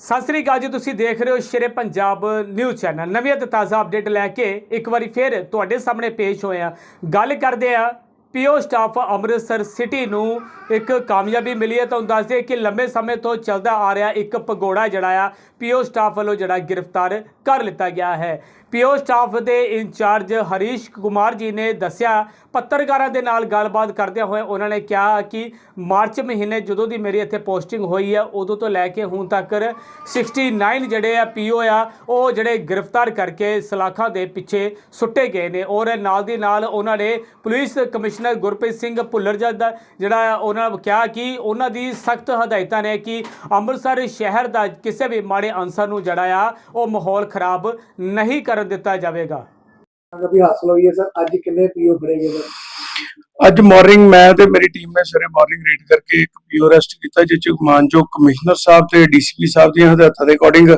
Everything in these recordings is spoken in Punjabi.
ਸਤਿ ਸ੍ਰੀ ਅਕਾਲ ਜੀ, ਤੁਸੀਂ ਦੇਖ ਰਹੇ ਹੋ ਸ਼ੇਰੇ ਪੰਜਾਬ ਨਿਊਜ਼ ਚੈਨਲ। ਨਵੀਂ ਅਤੇ ਤਾਜ਼ਾ ਅਪਡੇਟ ਲੈ ਕੇ ਇੱਕ ਵਾਰੀ ਫਿਰ ਤੁਹਾਡੇ ਸਾਹਮਣੇ ਪੇਸ਼ ਹੋਏ ਆ ਗੱਲ ਕਰਦੇ ਆ ਪੀਓ ਸਟਾਫ ਅੰਮ੍ਰਿਤਸਰ ਸਿਟੀ ਨੂੰ ਇੱਕ ਕਾਮਯਾਬੀ ਮਿਲੀ ਹੈ। ਤੁਹਾਨੂੰ ਦੱਸ ਦਈਏ ਕਿ ਲੰਬੇ ਸਮੇਂ ਤੋਂ ਚੱਲਦਾ ਆ ਰਿਹਾ ਇੱਕ ਪਗੋੜਾ ਜਿਹੜਾ ਆ, ਪੀਓ ਸਟਾਫ ਵੱਲੋਂ ਜਿਹੜਾ ਗ੍ਰਿਫਤਾਰ ਕਰ ਲਿੱਤਾ ਗਿਆ ਹੈ। ਪੀਓ ਸਟਾਫ ਦੇ ਇੰਚਾਰਜ ਹਰੀਸ਼ ਕੁਮਾਰ ਜੀ ਨੇ ਦੱਸਿਆ, ਪੱਤਰਕਾਰਾਂ ਦੇ ਨਾਲ ਗੱਲਬਾਤ ਕਰਦਿਆਂ ਹੋਏ ਉਹਨਾਂ ਨੇ ਕਿਹਾ ਕਿ ਮਾਰਚ ਮਹੀਨੇ ਜਦੋਂ ਦੀ ਮੇਰੀ ਇੱਥੇ ਪੋਸਟਿੰਗ ਹੋਈ ਹੈ, ਉਦੋਂ ਤੋਂ ਲੈ ਕੇ ਹੁਣ ਤੱਕ 69 ਜਿਹੜੇ ਆ ਪੀਓ ਆ, ਉਹ ਜਿਹੜੇ ਗ੍ਰਿਫਤਾਰ ਕਰਕੇ ਸਲਾਖਾਂ ਦੇ ਪਿੱਛੇ ਸੁੱਟੇ ਗਏ ਨੇ ਔਰ ਨਾਲ ਦੀ ਨਾਲ ਉਹਨਾਂ ਨੇ police commission commissioner Gurpreet Singh Bhullar ji ਦਾ ਜਿਹੜਾ ਉਹਨਾਂ ਨੇ ਕਿਹਾ ਕਿ ਉਹਨਾਂ ਦੀ ਸਖਤ ਹਦਾਇਤਾਂ ਨੇ ਕਿ ਅੰਮ੍ਰਿਤਸਰ ਸ਼ਹਿਰ ਦਾ ਕਿਸੇ ਵੀ ਮਾੜੇ ਅਨਸਰ ਨੂੰ ਜਿਹੜਾ ਆ ਉਹ ਮਾਹੌਲ ਖਰਾਬ ਨਹੀਂ ਕਰਨ ਦਿੱਤਾ ਜਾਵੇਗਾ। ਕਾਮਯਾਬੀ ਹਾਸਲ ਹੋਈ ਹੈ ਸਰ। ਅੱਜ ਕਿੰਨੇ ਪੀਓ ਫੜੇ ਗਏ ਸਰ ਅੱਜ ਮਾਰਨਿੰਗ ਮੈਂ ਤੇ ਮੇਰੀ ਟੀਮ ਨੇ ਸਵੇਰੇ ਮਾਰਨਿੰਗ ਰੇਡ ਕਰਕੇ ਇੱਕ ਪੀਓ ਅਰੈਸਟ ਕੀਤਾ ਜਿਸ ਚ ਮਾਨਜੋ ਕਮਿਸ਼ਨਰ ਸਾਹਿਬ ਤੇ ਡੀਸੀਪੀ ਸਾਹਿਬ ਦੀਆਂ ਹਦਾਇਤਾਂ ਦੇ ਅਕੋਰਡਿੰਗ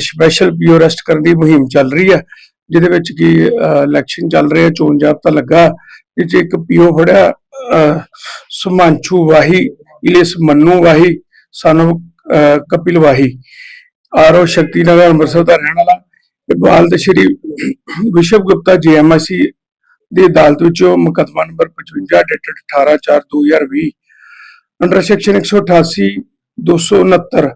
ਸਪੈਸ਼ਲ ਪੀਓ ਅਰੈਸਟ ਕਰਨ ਦੀ ਮੁਹਿੰਮ ਚੱਲ ਰਹੀ ਹੈ। ਜਿਹਦੇ ਵਿੱਚ ਕੀ ਇਲੈਕਸ਼ਨ ਚੱਲ ਰਿਹਾ ਚੋਣ ਜਾਬਤਾ ਲੱਗਾ। ਜਿਸ ਚ ਇੱਕ ਪੀਓ ਫੜਿਆ ਅਹ, ਸੁਮਾਂਚੂ ਵਾਹੀ ਇਲਿਸ ਮੰਨੂ ਵਾਹੀ ਸਾਨੂੰ ਕਪਿਲ ਵਾਹੀ। ਆਰਓ ਸ਼ਕਤੀ ਨਗਰ ਅੰਮ੍ਰਿਤਸਰ ਦਾ ਰਹਿਣ ਵਾਲਾ। ਇਕਬਾਲ ਤੇ ਸ਼੍ਰੀ ਵਿਸ਼ਵ ਗੁਪਤਾ ਜੀਐਮਆਈਸੀ ਦੀ ਅਦਾਲਤ ਵਿੱਚੋਂ ਮੁਕੱਦਮਾ number 55 dated 18/4/2020 under section 188 269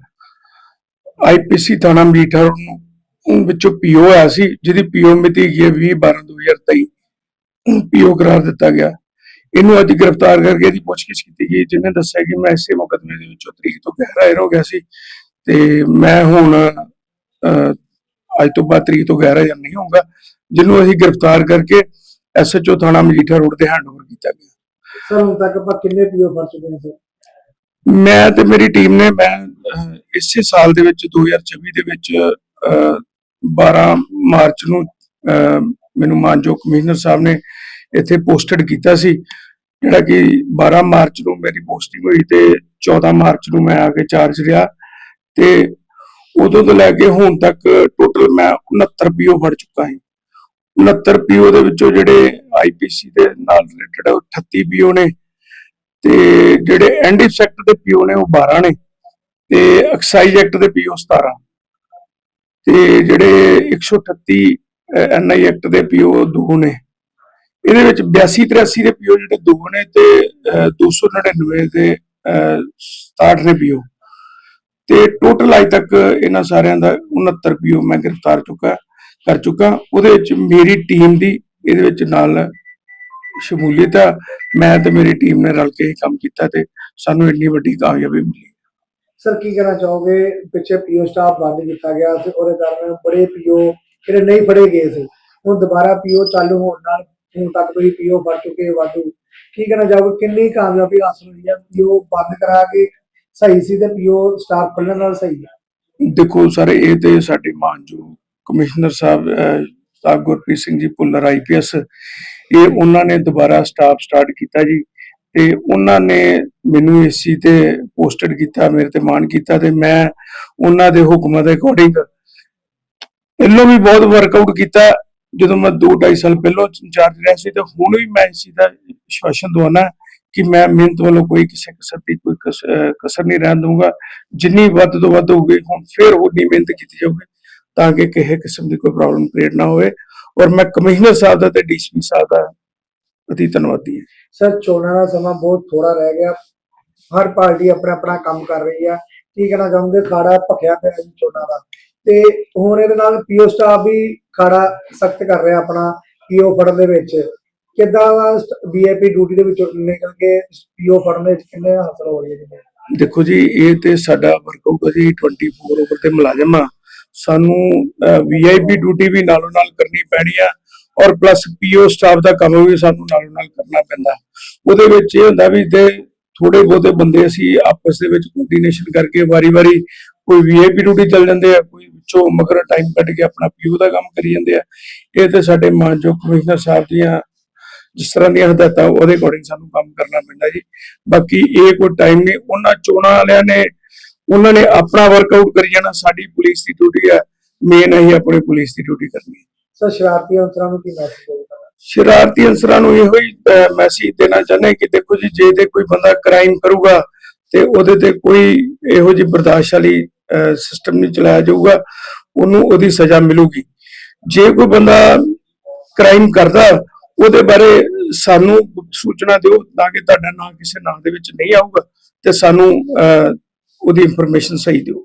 IPC ਥਾਣਾ ਮੀਠਾ ਨੂੰ ਵਿੱਚੋਂ ਪੀਓ ਆਇਆ ਸੀ ਜਿਹਦੀ ਪੀਓ ਮਿਤੀ ਹੈ 20 12 2023 ਪੀਓ ਕਰਾਰ ਦਿੱਤਾ ਗਿਆ। ਇਹਨੂੰ ਅੱਜ ਗ੍ਰਿਫਤਾਰ ਕਰਕੇ ਇਹਦੀ ਪੁੱਛਗਿੱਛ ਕੀਤੀ ਗਈ ਜਿਹਨੇ ਦੱਸਿਆ ਕਿ ਮੈਂ ਇਸੇ ਮੁਕੱਦਮੇ ਦੇ ਵਿੱਚੋਂ ਤਰੀਕ ਤੋਂ ਗਹਿਰਾਇਰ ਹੋ ਗਿਆ ਸੀ ਤੇ ਮੈਂ ਹੁਣ ਅੱਜ ਤੋਂ ਬਾਅਦ ਤਰੀਕ ਤੋਂ ਗਹਿਰਾਇਰ ਨਹੀਂ ਹੋਊਗਾ ਜਿਹਨੂੰ ਅਸੀਂ ਗ੍ਰਿਫਤਾਰ ਕਰਕੇ ਐਸਐਚਓ ਥਾਣਾ ਮਜੀਠਾ ਰੋਡ ਤੇ ਹੈਂਡਓਵਰ ਕੀਤਾ ਗਿਆ। ਸਰ ਹੁਣ ਤੱਕ ਆਪਾਂ ਕਿੰਨੇ ਪੀਓ ਫੜ ਚੁੱਕੇ ਹਾਂ ਸਰ? ਮੈਂ ਤੇ ਮੇਰੀ ਟੀਮ ਨੇ ਮੈਂ ਇਸੇ ਸਾਲ ਦੇ ਵਿੱਚ 2024 ਦੇ ਵਿੱਚ 12 ਮਾਰਚ ਨੂੰ ਅਹ, ਮੈਨੂੰ ਮਾਨਯੋਗ ਕਮਿਸ਼ਨਰ ਸਾਹਿਬ ਨੇ ਇੱਥੇ ਪੋਸਟਡ ਕੀਤਾ ਸੀ ਜਿਹੜਾ ਕਿ 12 ਮਾਰਚ ਨੂੰ ਮੇਰੀ ਪੋਸਟਿੰਗ ਹੋਈ ਤੇ 14 ਮਾਰਚ ਨੂੰ ਮੈਂ ਆ ਕੇ ਚਾਰਜ ਰਿਹਾ ਤੇ ਉਦੋਂ ਤੋਂ ਲੈ ਕੇ ਹੁਣ ਤੱਕ ਟੋਟਲ ਮੈਂ 69 ਪੀਓ ਫੜ ਚੁੱਕਾ ਹਾਂ 69 ਪੀਓ ਦੇ ਵਿੱਚੋਂ ਜਿਹੜੇ ਆਈਪੀਸੀ ਦੇ ਨਾਲ ਰਿਲੇਟਡ 38 ਪੀਓ ਨੇ ਤੇ ਜਿਹੜੇ ਐਨਡੀਐਫ ਸੈਕਟਰ ਦੇ ਪੀਓ ਨੇ ਉਹ 12 ਨੇ ਤੇ ਐਕਸਾਈਜ਼ ਐਕਟ ਦੇ ਪੀਓ 17 ਤੇ ਜਿਹੜੇ 138 ਐਨਆਈ ਐਕਟ ਦੇ ਪੀਓ ਦੋ ਨੇ। ਇਹਦੇ ਵਿੱਚ 82 83 ਦੇ ਪੀਓ ਜਿਹੜੇ ਦੋ ਨੇ ਤੇ ਅਹ, 299 ਦੇ ਅਹ, 67 ਨੇ ਪੀਓ ਤੇ ਟੋਟਲ ਅਜ ਤੱਕ ਇਹਨਾਂ ਸਾਰਿਆਂ ਦਾ 69 ਪੀਓ ਮੈਂ ਗ੍ਰਿਫਤਾਰ ਚੁੱਕਾ ਕਰ ਚੁੱਕਾ। ਉਹਦੇ ਵਿੱਚ ਮੇਰੀ ਟੀਮ ਦੀ ਇਹਦੇ ਵਿੱਚ ਨਾਲ ਸ਼ਮੂਲੀਅਤ ਆ। ਮੈਂ ਤੇ ਮੇਰੀ ਟੀਮ ਨੇ ਰਲ ਕੇ ਇਹ ਕੰਮ ਕੀਤਾ ਤੇ ਸਾਨੂੰ ਇੰਨੀ ਵੱਡੀ ਕਾਮਯਾਬੀ ਮਿਲੀ। ਸਰ, ਕੀ ਕਹਿਣਾ ਚਾਹੋਗੇ? ਪਿੱਛੇ ਪੀਓ ਸਟਾਫ ਬੰਦ ਕੀਤਾ ਗਿਆ ਸੀ, ਉਹਦੇ ਕਾਰਨ ਬੜੇ ਪੀਓ, ਜਿਹੜੇ ਨਹੀਂ ਫੜੇ ਗਏ ਸੀ, ਹੁਣ ਦੁਬਾਰਾ ਪੀਓ ਚਾਲੂ ਹੋਣ ਨਾਲ ਹੁਣ ਤੱਕ ਤੁਸੀਂ ਪੀਓ ਫੜ ਚੁੱਕੇ ਵਾਧੂ। ਕੀ ਕਹਿਣਾ ਚਾਹੋਗੇ? ਕਿੰਨੀ ਕਾਮਯਾਬੀ ਹਾਸਲ ਹੋਈ ਹੈ ਪੀਓ ਬੰਦ ਕਰਾ ਕੇ ਸਹੀ ਸੀ ਤੇ ਪੀਓ ਸਟਾਫ ਖੁੱਲਣ ਨਾਲ ਸਹੀ ਹੈ ਦੇਖੋ ਸਰ, ਇਹ ਤੇ ਸਾਡੇ ਮਾਨਯੋਗ ਕਮਿਸ਼ਨਰ ਸਾਹਿਬ ਸਾਹਿਬ ਗੁਰਪ੍ਰੀਤ ਸਿੰਘ ਜੀ ਭੁੱਲਰ ਆਈਪੀਐਸ ਇਹ ਉਹਨਾਂ ਨੇ ਦੁਬਾਰਾ ਸਟਾਫ ਸਟਾਰਟ ਕੀਤਾ ਜੀ। ਤੇ ਉਹਨਾਂ ਨੇ ਮੈਨੂੰ ਏਸੀ ਤੇ ਪੋਸਟਡ ਕੀਤਾ, ਮੇਰੇ ਤੇ ਮਾਨ ਕੀਤਾ ਤੇ ਮੈਂ ਉਹਨਾਂ ਦੇ ਹੁਕਮਾਂ ਦੇ ਅਕੋਰਡਿੰਗ ਪਹਿਲੋਂ ਵੀ ਬਹੁਤ ਵਰਕਆਊਟ ਕੀਤਾ। ਜਦੋਂ ਮੈਂ 2.5 ਸਾਲ ਪਹਿਲਾਂ ਇੰਚਾਰਜ ਰਿਹਾ ਸੀ ਤੇ ਹੁਣ ਵੀ ਮੈਂ ਇਸੇ ਦਾ ਵਿਸ਼ਵਾਸਨ ਦਵਾਉਣਾ ਕਿ ਮੈਂ ਮਿਹਨਤ ਵੱਲੋਂ ਕੋਈ ਕਿਸੇ ਕਿਸਮ ਦੀ ਕੋਈ ਕਸਰ ਨਹੀਂ ਰਹਿਣ ਦਊਂਗਾ। ਜਿੰਨੀ ਵੱਧ ਤੋਂ ਵੱਧ ਹੋਊਗੀ, ਹੁਣ ਫੇਰ ਉਨੀ ਮਿਹਨਤ ਕੀਤੀ ਜਾਊਗੀ ਤਾਂ ਕਿ ਕਿਸੇ ਕਿਸਮ ਦੀ ਕੋਈ ਪ੍ਰੋਬਲਮ ਕ੍ਰੀਏਟ ਨਾ ਹੋਵੇ। ਔਰ ਮੈਂ ਕਮਿਸ਼ਨਰ ਸਾਹਿਬ ਦਾ ਤੇ ਡੀਸੀਪੀ ਸਾਹਿਬ ਦਾ ਅਤੀ ਧੰਨਵਾਦੀ ਹਾਂ। ਸਰ, ਚੋਣਾਂ ਦਾ ਸਮਾਂ ਬਹੁਤ ਥੋੜਾ ਰਹਿ ਗਿਆ। ਹਰ ਪਾਰਟੀ ਆਪਣਾ ਆਪਣਾ ਕੰਮ ਕਰ ਰਹੀ ਹੈ ਕੀ ਕਹਿਣਾ ਚਾਹੁੰਦੇ ਖਾੜਾ ਭਖਿਆ ਪਿਆ ਜੀ ਚੋਣਾਂ ਦਾ। ਤੇ ਹੁਣ ਇਹਦੇ ਨਾਲ ਪੀਓ ਸਟਾਫ ਵੀ ਖਾੜਾ ਸਖਤ ਕਰ ਰਿਹਾ ਆਪਣਾ, ਪੀਓ ਫੜਨ ਦੇ ਵਿੱਚ। ਕਿੱਦਾਂ ਵੀਆਈਪੀ ਡਿਊਟੀ ਦੇ ਵਿੱਚੋਂ ਨਿਕਲ ਕੇ ਪੀਓ ਫੜਨ ਦੇ ਵਿੱਚ ਕਿੰਨੇ ਹਾਸਲ ਹੋ ਰਹੀ ਹੈ ਜੀ? ਦੇਖੋ ਜੀ, ਇਹ ਤੇ ਸਾਡਾ ਵਰਕਆਊਟ ਅਸੀਂ 24 ਓਵਰ ਤੇ ਮੁਲਾਜ਼ਮ ਆ। ਸਾਨੂੰ ਵੀਆਈਪੀ ਡਿਊਟੀ ਵੀ ਨਾਲੋਂ ਨਾਲ ਕਰਨੀ ਪੈਣੀ ਆ। ਔਰ ਪਲੱਸ ਪੀਓ ਸਟਾਫ ਦਾ ਕੰਮ ਵੀ ਸਾਨੂੰ ਨਾਲੋਂ ਨਾਲ ਕਰਨਾ ਪੈਂਦਾ। ਉਹਦੇ ਵਿੱਚ ਇਹ ਹੁੰਦਾ ਵੀ ਤੇ ਥੋੜੇ ਬਹੁਤੇ ਬੰਦੇ ਅਸੀਂ ਆਪਸ ਦੇ ਵਿੱਚ ਕੋਆਰਡੀਨੇਸ਼ਨ ਕਰਕੇ ਵਾਰੀ-ਵਾਰੀ ਕੋਈ ਵੀਆਈਪੀ ਡਿਊਟੀ ਚੱਲ ਜਾਂਦੇ ਆ, ਕੋਈ ਵਿੱਚੋਂ ਮਗਰ ਟਾਈਮ ਕੱਢ ਕੇ ਆਪਣਾ ਪੀਓ ਦਾ ਕੰਮ ਕਰੀ ਜਾਂਦੇ ਆ, ਇਹ ਤੇ ਸਾਡੇ ਮਾਨਯੋਗ ਕਮਿਸ਼ਨਰ ਸਾਹਿਬ ਦੀਆਂ ਜਿਸ ਤਰ੍ਹਾਂ ਦੀਆਂ ਹਦਾਇਤਾਂ, ਉਹਦੇ ਅਕੋਰਡਿੰਗ ਸਾਨੂੰ ਕੰਮ ਕਰਨਾ ਪੈਂਦਾ ਜੀ। ਬਾਕੀ ਇਹ ਕੋਈ ਟਾਈਮ ਨਹੀਂ, ਉਹਨਾਂ ਚੋਣਾਂ ਵਾਲਿਆਂ ਨੇ, ਉਹਨਾਂ ਨੇ ਆਪਣਾ ਵਰਕਆਊਟ ਕਰੀ ਜਾਣਾ, ਸਾਡੀ ਪੁਲਿਸ ਦੀ ਡਿਊਟੀ ਹੈ ਮੇਨ ਅਸੀਂ ਆਪਣੀ ਪੁਲਿਸ ਦੀ ਡਿਊਟੀ ਕਰਨੀ ਸਰ ਸ਼ਰਾਰਤੀ ਅਨਸਰਾਂ ਨੂੰ ਕੀ ਮੈਸੇਜ ਦੇਣਾ ਸ਼ਰਾਰਤੀ ਅਨਸਰਾਂ ਨੂੰ ਇਹੋ ਹੀ ਮੈਸੇਜ ਦੇਣਾ ਚਾਹੁੰਦੇ ਕਿ ਦੇਖੋ ਜੀ ਜੇ ਤੇ ਕੋਈ ਬੰਦਾ ਕ੍ਰਾਈਮ ਕਰੂਗਾ ਤੇ ਉਹਦੇ ਤੇ ਕੋਈ ਇਹੋ ਜਿਹੀ ਬਰਦਾਸ਼ਤ ਵਾਲੀ ਸਿਸਟਮ ਨਹੀਂ ਚਲਾਇਆ ਜਾਊਗਾ ਉਹਨੂੰ ਉਹਦੀ ਸਜ਼ਾ ਮਿਲੂਗੀ। ਜੇ ਕੋਈ ਬੰਦਾ ਕ੍ਰਾਈਮ ਕਰਦਾ ਉਹਦੇ ਬਾਰੇ ਸਾਨੂੰ ਸੂਚਨਾ ਦਿਓ ਤਾਂ ਕਿ ਤੁਹਾਡਾ ਨਾਮ ਕਿਸੇ ਨਾਂ ਦੇ ਵਿੱਚ ਨਹੀਂ ਆਊਗਾ ਤੇ ਸਾਨੂੰ ਅਹ, ਉਹਦੀ ਇਨਫੋਰਮੇਸ਼ਨ ਸਹੀ ਦਿਓ।